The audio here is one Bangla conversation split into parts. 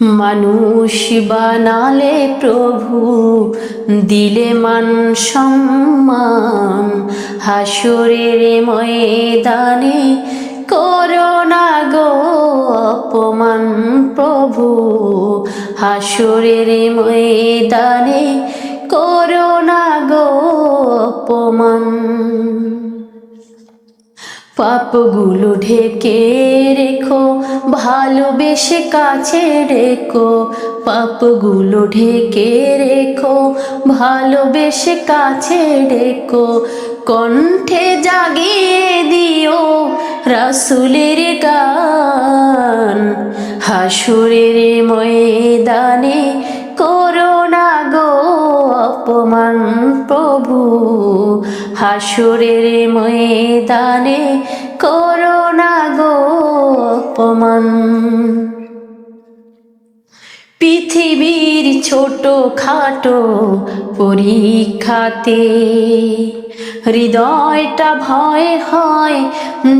মানুষ বানালে প্রভু, দিলে মান সম্মান। হাসরের ময়দানে করোনা গো অপমান প্রভু। হাসরের ময়দানে করোনা গো অপমান পাপগুলো ঢেকে রেখো, ভালোবেসে কাছে রেখো। পাপগুলো ঢেকে রেখো, ভালোবেসে কাছে রেখো। কণ্ঠে জাগিয়ে দিও রাসুলের গান। হাসুরের ময়দানে করোনা গো, অপমান প্রভু। হাসুরের ময়দানে করোনা গো অপমান পৃথিবীর ছোট খাটো পরীক্ষাতে হৃদয়টা ভয় হয়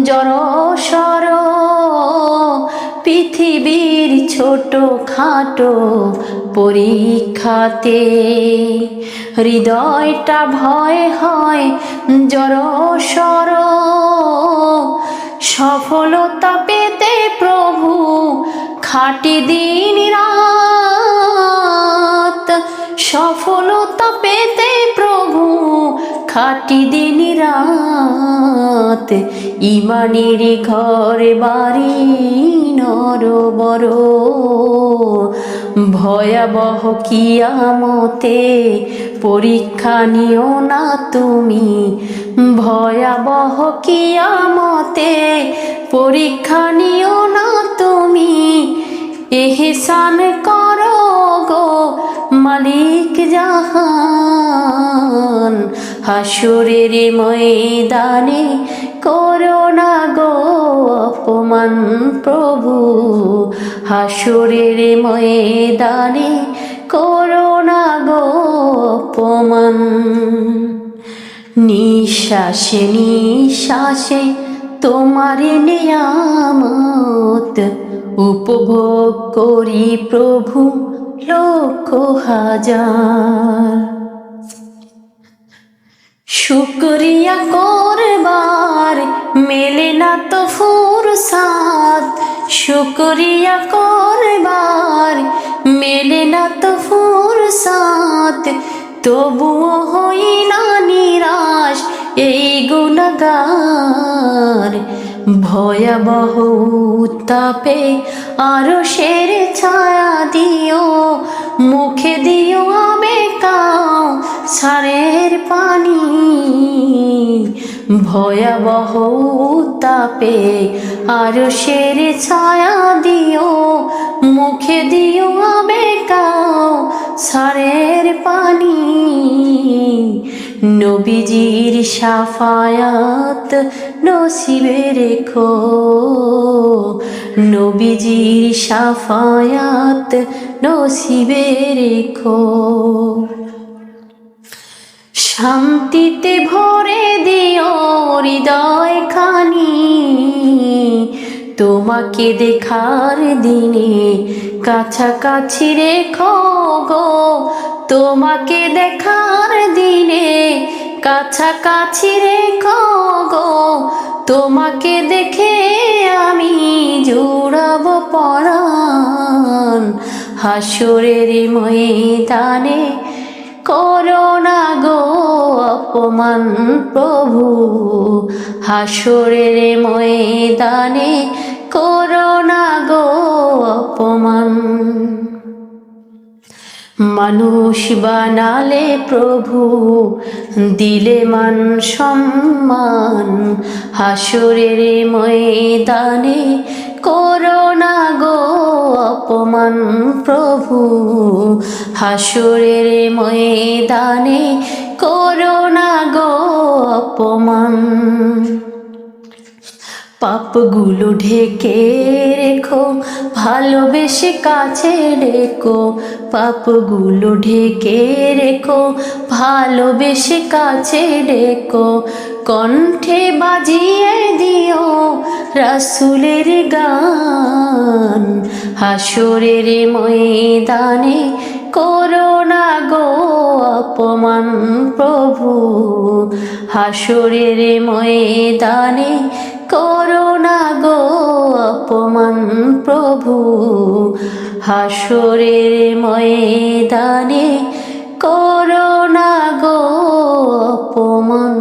জড়সর পৃথিবীর ছোট খাটো পরীক্ষাতে হৃদয়টা ভয় হয় জড়সর সফলতা পেতে প্রভু খাটি দিন রাত। সফলতা পেতে প্রভু খাটি দিন রাত। ইমানের ঘর বাড়ি নর বড়। ভয়াবহ কিয়ামতে পরীক্ষা নিও না তুমি। ভয়াবহ কিয়ামতে পরীক্ষা নিও না তুমি। এহসান করো গো মালিক জাহান। হাসুরের ময়দানে করোনা গো অপমান, প্রভু। হাসুরের ময়দানে করোনা গো অপমান। নিঃশ্বাসে নিঃশ্বাসে তোমার নিয়ামত উপভোগ করি প্রভু, লক্ষ হাজার। শুক্রিয়া করবার মেলে না তো ফুরসাদ। শুক্রিয়া করবার মেলে না তো ফুরসাদ। তবুও হই না নিরাশ এই গুণগার। ভয়াবহ উত্তাপে আরও শের ছায়া দিও, মুখে দিও আবে কাও সারের পানি। ভয়াবহ উত্তাপে আরও শের ছায়া দিও, মুখে দিও আবে কাও সারের পানি। নবীজির সাফায়াত নসিবে রেখো, নবীজির সাফায়াত নসিবে রেখো। শান্তিতে ভরে দিও হৃদয় খানি তোমাকে দেখার দিনে কাছাকাছি রেখো গো। তোমাকে দেখার দিনে কাছাকাছি রেখো গো। তোমাকে দেখে আমি জুড়াব পরাণ। হাসরের ময়দানে করোনা গো অপমান, প্রভু। হাসরের ময়দানে করোনা গো অপমান। মানুষ বানালে প্রভু, দিলে মান সম্মান। হাসরের ময়দানে করোনা গো অপমান প্রভু। হাসরের ময়দানে করোনা গো অপমান। পাপগুলো ঢেকে রেখো, ভালোবেসে কাছে রেখো। পাপগুলো ঢেকে রেখো, ভালোবেসে কাছে রেখো। কণ্ঠে বাজিয়ে রাসুলের গান হাসুরের ময়দানে করোনা গো অপমান প্রভু হাসুরের ময়দানে করোনা গো অপমান প্রভু হাসুরের ময়দানে করোনা গো অপমান